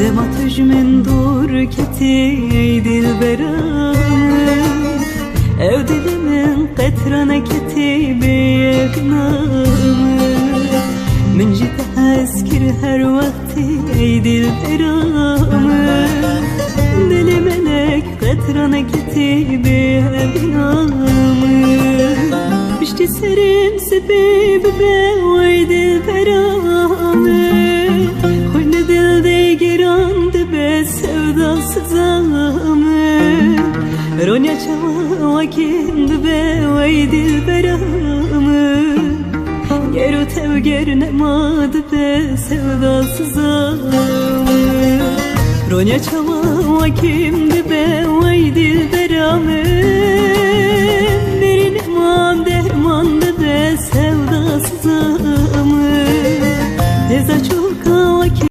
Dema tüjmen dur keti dilberam Ev dilimin qetrana keti beyegnam من جيت أذكر هر وقتي عيد الغرام دل ملك قطرنا كتيبي بنام بشتي سرين سبيب بعيد ransızamı Ronya çava kendi be vay dilberamı Ger o tev ger ne madı be sevdasızamı Ronya çava kendi be vay dilberamı Birine man derman be sevdasızamı